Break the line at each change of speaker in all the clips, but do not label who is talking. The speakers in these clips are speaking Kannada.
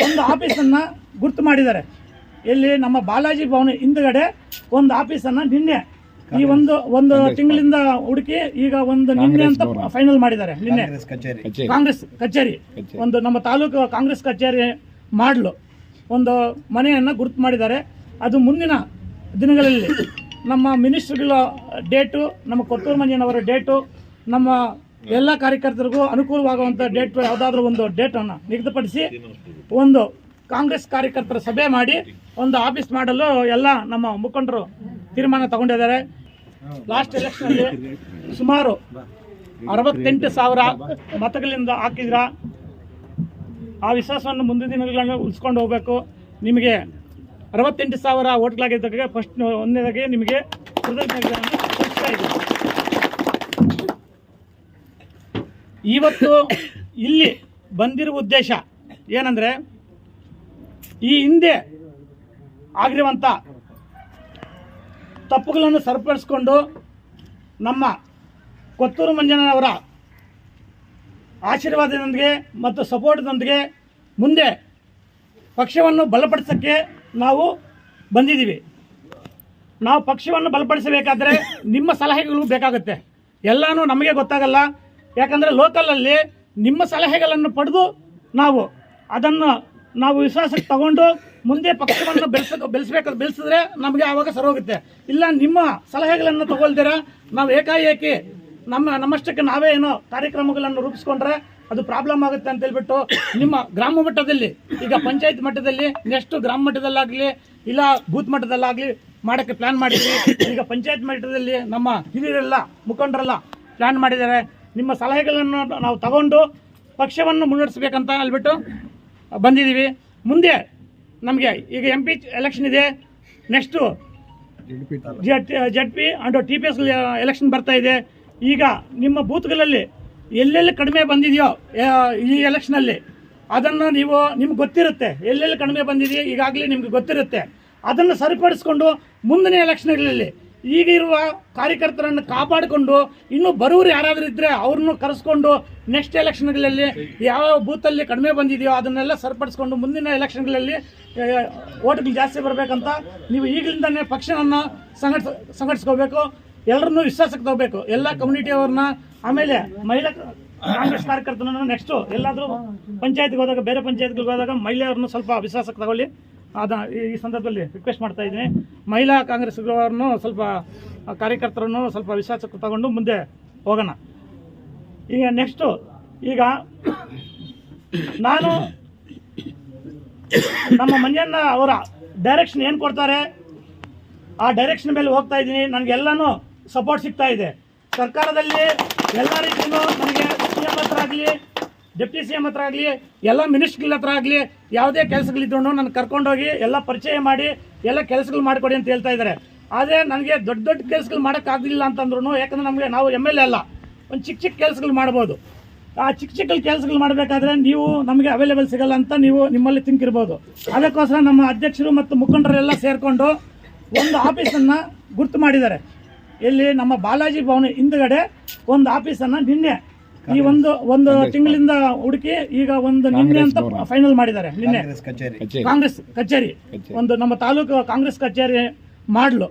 ಒಂದು ಆಫೀಸನ್ನ ಗುರ್ತು ಮಾಡಿದ್ದಾರೆ. ಇಲ್ಲಿ ನಮ್ಮ ಬಾಲಾಜಿ ಭವನ ಹಿಂದ್ಗಡೆ ಒಂದು ಆಫೀಸನ್ನು ನಿನ್ನೆ ಈ ಒಂದು ಒಂದು ತಿಂಗಳಿಂದ ಹುಡುಕಿ ಈಗ ಒಂದು ನಿನ್ನೆ ಅಂತ ಫೈನಲ್ ಮಾಡಿದ್ದಾರೆ ನಿನ್ನೆ.
ಕಾಂಗ್ರೆಸ್ ಕಚೇರಿ.
ಒಂದು ನಮ್ಮ ತಾಲೂಕು ಕಾಂಗ್ರೆಸ್ ಕಚೇರಿ ಮಾಡಲು. ಒಂದು ಮನೆಯನ್ನು ಗುರುತು ಮಾಡಿದ್ದಾರೆ. ಅದು ಮುಂದಿನ ದಿನಗಳಲ್ಲಿ ನಮ್ಮ ಮಿನಿಸ್ಟ್ರುಗಳ ಡೇಟು ನಮ್ಮ ಕೊತ್ತೂರು ಮಂಜಿನವರ ಡೇಟು ನಮ್ಮ ಎಲ್ಲ ಕಾರ್ಯಕರ್ತರಿಗೂ ಅನುಕೂಲವಾಗುವಂಥ ಡೇಟ್ ಯಾವುದಾದ್ರೂ ಒಂದು ಡೇಟನ್ನು ನಿಗದಿಪಡಿಸಿ ಒಂದು ಕಾಂಗ್ರೆಸ್ ಕಾರ್ಯಕರ್ತರ ಸಭೆ ಮಾಡಿ ಒಂದು ಆಫೀಸ್ ಮಾಡಲು ಎಲ್ಲ ನಮ್ಮ ಮುಖಂಡರು ತೀರ್ಮಾನ ತಗೊಂಡಿದ್ದಾರೆ. ಲಾಸ್ಟ್ ಎಲೆಕ್ಷನಲ್ಲಿ ಸುಮಾರು ಅರವತ್ತೆಂಟು ಸಾವಿರ ಮತಗಳಿಂದ ಹಾಕಿದ್ರ. ಆ ವಿಶ್ವಾಸವನ್ನು ಮುಂದಿನ ದಿನಗಳನ್ನು ಉಳಿಸ್ಕೊಂಡು ಹೋಗಬೇಕು. ನಿಮಗೆ ಅರವತ್ತೆಂಟು ಸಾವಿರ ಓಟ್ಗಳಾಗಿದ್ದಕ್ಕೆ ಫಸ್ಟ್ ಒಂದನೇದಾಗಿ ನಿಮಗೆ ಕೃತಜ್ಞತೆಗಳನ್ನು ಸಲ್ಲಿಸ್ತಾ ಇದ್ದೀನಿ. ಇವತ್ತು ಇಲ್ಲಿ ಬಂದಿರುವ ಉದ್ದೇಶ ಏನಂದರೆ ಈ ಹಿಂದೆ ಆಗಿರುವಂಥ ತಪ್ಪುಗಳನ್ನು ಸರಿಪಡಿಸ್ಕೊಂಡು ನಮ್ಮ ಕೊತ್ತೂರು ಮಂಜನವರ ಆಶೀರ್ವಾದದೊಂದಿಗೆ ಮತ್ತು ಸಪೋರ್ಟ್ದೊಂದಿಗೆ ಮುಂದೆ ಪಕ್ಷವನ್ನು ಬಲಪಡಿಸೋಕ್ಕೆ ನಾವು ಬಂದಿದ್ದೀವಿ. ನಾವು ಪಕ್ಷವನ್ನು ಬಲಪಡಿಸಬೇಕಾದ್ರೆ ನಿಮ್ಮ ಸಲಹೆಗಳು ಬೇಕಾಗುತ್ತೆ. ಎಲ್ಲನೂ ನಮಗೆ ಗೊತ್ತಾಗಲ್ಲ. ಯಾಕಂದರೆ ಲೋಕಲಲ್ಲಿ ನಿಮ್ಮ ಸಲಹೆಗಳನ್ನು ಪಡೆದು ನಾವು ಅದನ್ನು ನಾವು ವಿಶ್ವಾಸಕ್ಕೆ ತಗೊಂಡು ಮುಂದೆ ಪಕ್ಷವನ್ನು ಬೆಳೆಸ ಬೆಳೆಸಬೇಕು, ಬೆಳೆಸಿದ್ರೆ ನಮಗೆ ಆವಾಗ ಸರೋಗುತ್ತೆ ಇಲ್ಲ, ನಿಮ್ಮ ಸಲಹೆಗಳನ್ನು ತಗೊಳ್ದಿರ, ನಾವು ಏಕಾಏಕಿ ನಮ್ಮ, ನಮ್ಮಷ್ಟಕ್ಕೆ ನಾವೇ ಏನೋ ಕಾರ್ಯಕ್ರಮಗಳನ್ನು ರೂಪಿಸ್ಕೊಂಡ್ರೆ ಅದು ಪ್ರಾಬ್ಲಮ್ ಆಗುತ್ತೆ ಅಂತ ಹೇಳ್ಬಿಟ್ಟು ನಿಮ್ಮ ಗ್ರಾಮ ಮಟ್ಟದಲ್ಲಿ, ಈಗ ಪಂಚಾಯತ್ ಮಟ್ಟದಲ್ಲಿ, ನೆಕ್ಸ್ಟ್ ಗ್ರಾಮ ಮಟ್ಟದಲ್ಲಾಗಲಿ, ಇಲ್ಲ ಬೂತ್ ಮಟ್ಟದಲ್ಲಾಗಲಿ ಮಾಡೋಕ್ಕೆ ಪ್ಲ್ಯಾನ್ ಮಾಡಿದ್ವಿ ಈಗ ಪಂಚಾಯತ್ ಮಟ್ಟದಲ್ಲಿ ನಮ್ಮ ಹಿರಿಯರೆಲ್ಲ, ಮುಖಂಡರೆಲ್ಲ ಪ್ಲ್ಯಾನ್ ಮಾಡಿದ್ದಾರೆ. ನಿಮ್ಮ ಸಲಹೆಗಳನ್ನು ನಾವು ತಗೊಂಡು ಪಕ್ಷವನ್ನು ಮುನ್ನಡೆಸಬೇಕಂತ ಹೇಳ್ಬಿಟ್ಟು ಬಂದಿದ್ದೀವಿ. ಮುಂದೆ ನಮಗೆ ಈಗ ಎಂ ಪಿ ಎಲೆಕ್ಷನ್ ಇದೆ. Next Z Z P and T P S election ಬರ್ತಾ ಇದೆ. ಈಗ ನಿಮ್ಮ ಬೂತ್ಗಳಲ್ಲಿ ಎಲ್ಲೆಲ್ಲಿ ಕಡಿಮೆ ಬಂದಿದೆಯೋ ಈ ಎಲೆಕ್ಷನಲ್ಲಿ ಅದನ್ನು ನೀವು, ನಿಮ್ಗೆ ಗೊತ್ತಿರುತ್ತೆ. ಎಲ್ಲೆಲ್ಲಿ ಕಡಿಮೆ ಬಂದಿದೆಯೋ, ಈಗಾಗಲೇ ನಿಮ್ಗೆ ಗೊತ್ತಿರುತ್ತೆ. ಅದನ್ನು ಸರಿಪಡಿಸ್ಕೊಂಡು ಮುಂದಿನ ಎಲೆಕ್ಷನ್ಗಳಲ್ಲಿ ಈಗ ಇರುವ ಕಾರ್ಯಕರ್ತರನ್ನು ಕಾಪಾಡಿಕೊಂಡು ಇನ್ನು ಬರುವರು ಯಾರಾದರೂ ಇದ್ದರೆ ಅವ್ರನ್ನು ಕರೆಸ್ಕೊಂಡು ನೆಕ್ಸ್ಟ್ ಎಲೆಕ್ಷನ್ಗಳಲ್ಲಿ ಯಾವ ಬೂತಲ್ಲಿ ಕಡಿಮೆ ಬಂದಿದೆಯೋ ಅದನ್ನೆಲ್ಲ ಸರಿಪಡಿಸ್ಕೊಂಡು ಮುಂದಿನ ಎಲೆಕ್ಷನ್ಗಳಲ್ಲಿ ಓಟ್ಗಳು ಜಾಸ್ತಿ ಬರಬೇಕಂತ ನೀವು ಈಗಲಿಂದನೇ ಪಕ್ಷವನ್ನು ಸಂಘಟಿಸ, ಸಂಘಟಿಸ್ಕೋಬೇಕು. ಎಲ್ಲರನ್ನೂ ವಿಶ್ವಾಸಕ್ಕೆ ತಗೋಬೇಕು. ಎಲ್ಲ ಕಮ್ಯುನಿಟಿಯವ್ರನ್ನ, ಆಮೇಲೆ ಮಹಿಳಾ ಕಾಂಗ್ರೆಸ್ ಕಾರ್ಯಕರ್ತರನ್ನ ನೆಕ್ಸ್ಟು ಎಲ್ಲಾದರೂ ಪಂಚಾಯತ್ಗೆ ಹೋದಾಗ, ಬೇರೆ ಪಂಚಾಯತ್ಗಳಿಗೆ ಹೋದಾಗ ಮಹಿಳೆಯರನ್ನು ಸ್ವಲ್ಪ ವಿಶ್ವಾಸಕ್ಕೆ ತಗೊಳ್ಳಿ. ಅದ ಈ- ಸಂದರ್ಭದಲ್ಲಿ ರಿಕ್ವೆಸ್ಟ್ ಮಾಡ್ತಾ ಇದ್ದೀನಿ. ಮಹಿಳಾ ಕಾಂಗ್ರೆಸ್ಗಳನ್ನು ಸ್ವಲ್ಪ ಆ, ಕಾರ್ಯಕರ್ತರನ್ನು ಸ್ವಲ್ಪ ವಿಶ್ವಾಸಕ್ಕೆ ತಗೊಂಡು ಮುಂದೆ ಹೋಗೋಣ. ಈಗ ನೆಕ್ಸ್ಟು ಈಗ ನಾನು ನಮ್ಮ ಮಂಜಣ್ಣ ಅವರ ಡೈರೆಕ್ಷನ್ ಏನು ಕೊಡ್ತಾರೆ ಆ ಡೈರೆಕ್ಷನ್ ಮೇಲೆ ಹೋಗ್ತಾ ಇದ್ದೀನಿ. ನನಗೆಲ್ಲನೂ ಸಪೋರ್ಟ್ ಸಿಗ್ತಾ ಇದೆ. ಸರ್ಕಾರದಲ್ಲಿ ಎಲ್ಲ ರೀತಿಯೂ ನನಗೆ ಸಿ ಹತ್ರ ಆಗಲಿ ಡೆಪ್ಟಿ ಸಿ ಎಂ ಹತ್ರ ಆಗಲಿ, ಎಲ್ಲ ಮಿನಿಸ್ಟ್ರ್ಗಳ ಹತ್ರ ಆಗಲಿ, ಯಾವುದೇ ಕೆಲಸಗಳಿದ್ರು ನನ್ನ ಕರ್ಕೊಂಡೋಗಿ ಎಲ್ಲ ಪರಿಚಯ ಮಾಡಿ, ಎಲ್ಲ ಕೆಲಸಗಳು ಮಾಡಿಕೊಡಿ ಅಂತ ಹೇಳ್ತಾ ಇದ್ದಾರೆ ಆದರೆ ನನಗೆ ದೊಡ್ಡ ದೊಡ್ಡ ಕೆಲಸಗಳು ಮಾಡೋಕ್ಕಾಗಲಿಲ್ಲ ಅಂತಂದ್ರೂ ಯಾಕಂದರೆ ನಮಗೆ ನಾವು ಎಂ ಎಲ್ ಎ ಅಲ್ಲ, ಒಂದು ಚಿಕ್ಕ ಚಿಕ್ಕ ಕೆಲಸಗಳು ಮಾಡ್ಬೋದು. ಆ ಚಿಕ್ಕ ಚಿಕ್ಕ ಕೆಲಸಗಳು ಮಾಡಬೇಕಾದ್ರೆ ನೀವು ನಮಗೆ ಅವೈಲೇಬಲ್ ಸಿಗಲ್ಲ ಅಂತ ನೀವು ನಿಮ್ಮಲ್ಲಿ ತಿಂಕಿರ್ಬೋದು ಅದಕ್ಕೋಸ್ಕರ ನಮ್ಮ ಅಧ್ಯಕ್ಷರು ಮತ್ತು ಮುಖಂಡರೆಲ್ಲ ಸೇರಿಕೊಂಡು ಒಂದು ಆಫೀಸನ್ನು ಗುರ್ತು ಮಾಡಿದ್ದಾರೆ. ಇಲ್ಲಿ ನಮ್ಮ ಬಾಲಾಜಿ ಭವನ ಹಿಂದುಗಡೆ ಒಂದು ಆಫೀಸನ್ನು ನಿನ್ನೆ ಈ ಒಂದು ಒಂದು ತಿಂಗಳಿಂದ ಹುಡುಕಿ ಈಗ ಒಂದು ನಿನ್ನೆ ಅಂತ ಫೈನಲ್ ಮಾಡಿದ್ದಾರೆ ನಿನ್ನೆ.
ಕಾಂಗ್ರೆಸ್ ಕಚೇರಿ.
ಒಂದು ನಮ್ಮ ತಾಲೂಕು ಕಾಂಗ್ರೆಸ್ ಕಚೇರಿ ಮಾಡಲು.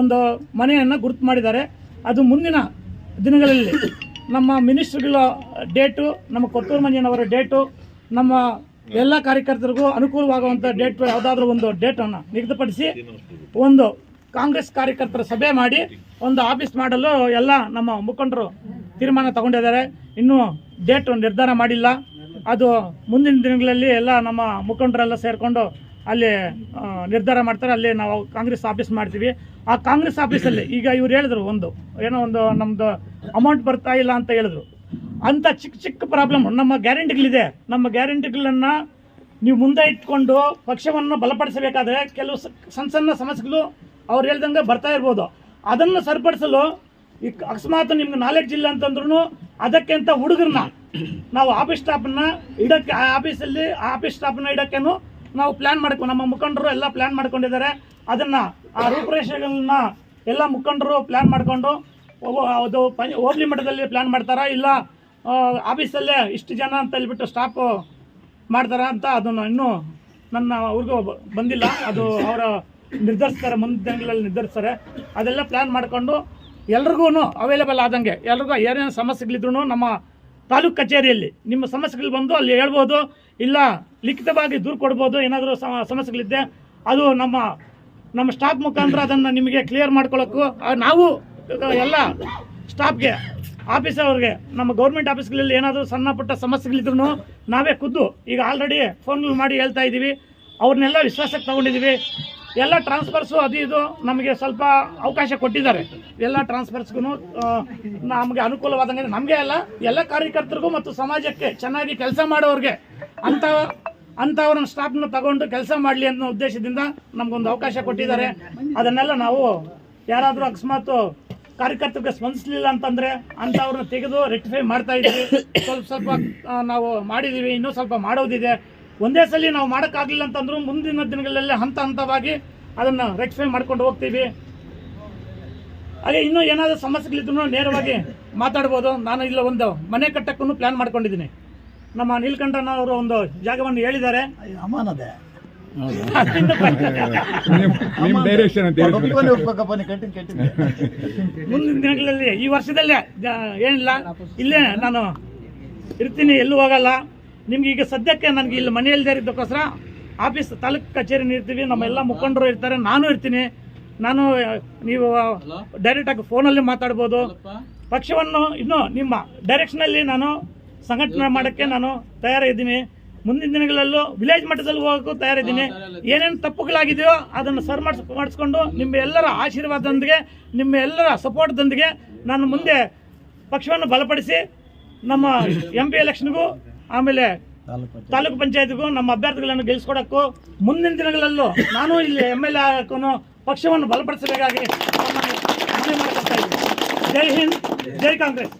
ಒಂದು ಮನೆಯನ್ನು ಗುರುತು ಮಾಡಿದ್ದಾರೆ. ಅದು ಮುಂದಿನ ದಿನಗಳಲ್ಲಿ ನಮ್ಮ ಮಿನಿಸ್ಟ್ರುಗಳ ಡೇಟು ನಮ್ಮ ಕೊತ್ತೂರು ಮಂಜನವರ ಡೇಟು ನಮ್ಮ ಎಲ್ಲ ಕಾರ್ಯಕರ್ತರಿಗೂ ಅನುಕೂಲವಾಗುವಂಥ ಡೇಟ್ ಯಾವುದಾದ್ರೂ ಒಂದು ಡೇಟನ್ನು ನಿಗದಿಪಡಿಸಿ ಒಂದು ಕಾಂಗ್ರೆಸ್ ಕಾರ್ಯಕರ್ತರ ಸಭೆ ಮಾಡಿ ಒಂದು ಆಫೀಸ್ ಮಾಡಲು ಎಲ್ಲ ನಮ್ಮ ಮುಖಂಡರು ತೀರ್ಮಾನ ತಗೊಂಡಿದ್ದಾರೆ. ಇನ್ನೂ ಡೇಟ್ ನಿರ್ಧಾರ ಮಾಡಿಲ್ಲ. ಅದು ಮುಂದಿನ ದಿನಗಳಲ್ಲಿ ಎಲ್ಲ ನಮ್ಮ ಮುಖಂಡರೆಲ್ಲ ಸೇರಿಕೊಂಡು ಅಲ್ಲಿ ನಿರ್ಧಾರ ಮಾಡ್ತಾರೆ. ಅಲ್ಲಿ ನಾವು ಕಾಂಗ್ರೆಸ್ ಆಫೀಸ್ ಮಾಡ್ತೀವಿ. ಆ ಕಾಂಗ್ರೆಸ್ ಆಫೀಸಲ್ಲಿ ಈಗ ಇವ್ರು ಹೇಳಿದ್ರು ಒಂದು, ಏನೋ ಒಂದು ನಮ್ಮದು ಅಮೌಂಟ್ ಬರ್ತಾ ಇಲ್ಲ ಅಂತ ಹೇಳಿದ್ರು. ಅಂಥ ಚಿಕ್ಕ ಚಿಕ್ಕ ಪ್ರಾಬ್ಲಮ್ ನಮ್ಮ ಗ್ಯಾರಂಟಿಗಳಿದೆ ನಮ್ಮ ಗ್ಯಾರಂಟಿಗಳನ್ನು ನೀವು ಮುಂದೆ ಇಟ್ಕೊಂಡು ಪಕ್ಷವನ್ನು ಬಲಪಡಿಸಬೇಕಾದ್ರೆ ಕೆಲವು ಸಣ್ಣ ಸಣ್ಣ ಸಮಸ್ಯೆಗಳು ಅವ್ರು ಹೇಳ್ದಂಗೆ ಬರ್ತಾ ಇರ್ಬೋದು. ಅದನ್ನು ಸರಿಪಡಿಸಲು ಈ ಅಕಸ್ಮಾತ್ ನಿಮ್ಗೆ ನಾಲೆಡ್ಜ್ ಇಲ್ಲ ಅಂತಂದ್ರೂ ಅದಕ್ಕೆ ಅಂತ ಹುಡುಗರನ್ನ ನಾವು ಆಫೀಸ್ ಸ್ಟಾಫನ್ನ ಇಡಕ್ಕೆ ಆಫೀಸಲ್ಲಿ ಆಫೀಸ್ ಸ್ಟಾಫನ್ನ ಇಡಕ್ಕೇನು ನಾವು ಪ್ಲಾನ್ ಮಾಡ್ಕೊ, ನಮ್ಮ ಮುಖಂಡರು ಎಲ್ಲ ಪ್ಲಾನ್ ಮಾಡ್ಕೊಂಡಿದ್ದಾರೆ. ಅದನ್ನ ಆ ರೂಪುರೇಷೆಗಳನ್ನ ಎಲ್ಲ ಮುಖಂಡರು ಪ್ಲಾನ್ ಮಾಡ್ಕೊಂಡು ಅದು ಹೋಬಳಿ ಮಟ್ಟದಲ್ಲಿ ಪ್ಲಾನ್ ಮಾಡ್ತಾರಾ ಇಲ್ಲ ಆಫೀಸಲ್ಲೇ ಇಷ್ಟು ಜನ ಅಂತ ಹೇಳ್ಬಿಟ್ಟು ಸ್ಟಾಫು ಮಾಡ್ತಾರ ಅಂತ ಅದನ್ನು ಇನ್ನೂ ನನ್ನ ಅವ್ರಿಗೂ ಬಂದಿಲ್ಲ. ಅದು ಅವರ ನಿರ್ಧರಿಸ್ತಾರೆ, ಮುಂದಿನ ದಿನಗಳಲ್ಲಿ ನಿರ್ಧರಿಸ್ತಾರೆ. ಅದೆಲ್ಲ ಪ್ಲ್ಯಾನ್ ಮಾಡಿಕೊಂಡು ಎಲ್ರಿಗೂ ಅವೈಲೇಬಲ್ ಆದಂಗೆ, ಎಲ್ರಿಗೂ ಏನೇನು ಸಮಸ್ಯೆಗಳಿದ್ರು ನಮ್ಮ ತಾಲೂಕು ಕಚೇರಿಯಲ್ಲಿ, ನಿಮ್ಮ ಸಮಸ್ಯೆಗಳು ಬಂದು ಅಲ್ಲಿ ಹೇಳ್ಬೋದು, ಇಲ್ಲ ಲಿಖಿತವಾಗಿ ದೂರು ಕೊಡ್ಬೋದು, ಏನಾದರೂ ಸಮ ಸಮಸ್ಯೆಗಳಿದ್ದೆ ಅದು ನಮ್ಮ ನಮ್ಮ ಸ್ಟಾಫ್ ಮುಖಾಂತರ ಅದನ್ನು ನಿಮಗೆ ಕ್ಲಿಯರ್ ಮಾಡ್ಕೊಳ್ಳೋಕ್ಕೂ ನಾವು, ಎಲ್ಲ ಸ್ಟಾಫ್ಗೆ ಆಫೀಸವ್ರಿಗೆ ನಮ್ಮ ಗೌರ್ಮೆಂಟ್ ಆಫೀಸ್ಗಳಲ್ಲಿ ಏನಾದರೂ ಸಣ್ಣ ಪುಟ್ಟ ಸಮಸ್ಯೆಗಳಿದ್ರು ನಾವೇ ಖುದ್ದು, ಈಗ ಆಲ್ರೆಡಿ ಫೋನ್ಗಳು ಮಾಡಿ ಹೇಳ್ತಾ ಇದ್ದೀವಿ ಅವ್ರನ್ನೆಲ್ಲ ವಿಶ್ವಾಸಕ್ಕೆ ತಗೊಂಡಿದ್ದೀವಿ ಎಲ್ಲ ಟ್ರಾನ್ಸ್ಫರ್ಸು ಅದು ಇದು ನಮಗೆ ಸ್ವಲ್ಪ ಅವಕಾಶ ಕೊಟ್ಟಿದ್ದಾರೆ. ಎಲ್ಲ ಟ್ರಾನ್ಸ್ಫರ್ಸ್ಗೂ ನಮಗೆ ಅನುಕೂಲವಾದಂಗೆ ನಮಗೆ ಅಲ್ಲ, ಎಲ್ಲ ಕಾರ್ಯಕರ್ತರಿಗೂ ಮತ್ತು ಸಮಾಜಕ್ಕೆ ಚೆನ್ನಾಗಿ ಕೆಲಸ ಮಾಡೋರಿಗೆ ಅಂತ ಅಂಥವ್ರನ್ನ ಸ್ಟಾಫ್ನ ತಗೊಂಡು ಕೆಲಸ ಮಾಡಲಿ ಅನ್ನೋ ಉದ್ದೇಶದಿಂದ ನಮಗೊಂದು ಅವಕಾಶ ಕೊಟ್ಟಿದ್ದಾರೆ. ಅದನ್ನೆಲ್ಲ ನಾವು ಯಾರಾದರೂ ಅಕಸ್ಮಾತ್ ಕಾರ್ಯಕರ್ತರಿಗೆ ಸ್ಪಂದಿಸಲಿಲ್ಲ ಅಂತಂದರೆ ಅಂಥವ್ರನ್ನ ತೆಗೆದು ರೆಕ್ಟಿಫೈ ಮಾಡ್ತಾ ಇದ್ದೀವಿ. ಸ್ವಲ್ಪ ಸ್ವಲ್ಪ ನಾವು ಮಾಡಿದ್ದೀವಿ ಇನ್ನೂ ಸ್ವಲ್ಪ ಮಾಡೋದಿದೆ. ಒಂದೇ ಸಲ ನಾವು ಮಾಡೋಕ್ಕಾಗಲಿಲ್ಲ ಅಂತಂದ್ರು ಮುಂದಿನ ದಿನಗಳಲ್ಲಿ ಹಂತ ಹಂತವಾಗಿ ಅದನ್ನು ರೆಕ್ಟಿಫೈ ಮಾಡ್ಕೊಂಡು ಹೋಗ್ತೀವಿ. ಹಾಗೆ ಇನ್ನೂ ಏನಾದರೂ ಸಮಸ್ಯೆಗಳಿದ್ರು ನೇರವಾಗಿ ಮಾತಾಡ್ಬೋದು. ನಾನು ಇಲ್ಲ ಒಂದು ಮನೆ ಕಟ್ಟಕ್ಕೂ ಪ್ಲ್ಯಾನ್ ಮಾಡ್ಕೊಂಡಿದ್ದೀನಿ. ನಮ್ಮ ನೀಲ್ಕಂಠನ ಅವರು ಒಂದು ಜಾಗವನ್ನು ಹೇಳಿದ್ದಾರೆ.
ಅಮಾನದೆ
ಮುಂದಿನ ದಿನಗಳಲ್ಲಿ ಈ ವರ್ಷದಲ್ಲೇ ಏನಿಲ್ಲ ಇಲ್ಲೇ ನಾನು ಇರ್ತೀನಿ ಎಲ್ಲೂ ಹೋಗಲ್ಲ. ನಿಮ್ಗೆ ಈಗ ಸದ್ಯಕ್ಕೆ ನನಗೆ ಇಲ್ಲಿ ಮನೆಯಲ್ಲದೆ ಇದ್ದಕ್ಕೋಸ್ಕರ ಆಫೀಸ್ ತಾಲೂಕು ಕಚೇರಿ ಇರ್ತೀವಿ ನಮ್ಮೆಲ್ಲ ಮುಖಂಡರು ಇರ್ತಾರೆ ನಾನು ಇರ್ತೀನಿ. ನಾನು ನೀವು ಡೈರೆಕ್ಟಾಗಿ ಫೋನಲ್ಲಿ ಮಾತಾಡ್ಬೋದು. ಪಕ್ಷವನ್ನು ಇನ್ನೂ ನಿಮ್ಮ ಡೈರೆಕ್ಷನಲ್ಲಿ ನಾನು ಸಂಘಟನೆ ಮಾಡೋಕ್ಕೆ ನಾನು ತಯಾರಿದ್ದೀನಿ. ಮುಂದಿನ ದಿನಗಳಲ್ಲೂ ವಿಲೇಜ್ ಮಟ್ಟದಲ್ಲಿ ಹೋಗೋಕ್ಕೂ ತಯಾರಿದ್ದೀನಿ. ಏನೇನು ತಪ್ಪುಗಳಾಗಿದೆಯೋ ಅದನ್ನು ಸರ್ ಮಾಡಿಸ್ ಮಾಡಿಸ್ಕೊಂಡು ನಿಮ್ಮ ಎಲ್ಲರ ಆಶೀರ್ವಾದದೊಂದಿಗೆ ನಿಮ್ಮ ಎಲ್ಲರ ಸಪೋರ್ಟ್ದೊಂದಿಗೆ ನಾನು ಮುಂದೆ ಪಕ್ಷವನ್ನು ಬಲಪಡಿಸಿ ನಮ್ಮ ಎಂ ಪಿ ಎಲೆಕ್ಷನ್ಗೂ ಆಮೇಲೆ ತಾಲೂಕು ಪಂಚಾಯತ್ಗೂ ನಮ್ಮ ಅಭ್ಯರ್ಥಿಗಳನ್ನು ಗೆಲ್ಲಿಸ್ಕೊಡಕ್ಕೂ ಮುಂದಿನ ದಿನಗಳಲ್ಲೂ ನಾನು ಇಲ್ಲಿ ಎಂ ಎಲ್ ಎ ಹಾಕೋನು ಪಕ್ಷವನ್ನು ಬಲಪಡಿಸಬೇಕಾಗಿ. ಜೈ ಹಿಂದ್ ಜೈ ಕಾಂಗ್ರೆಸ್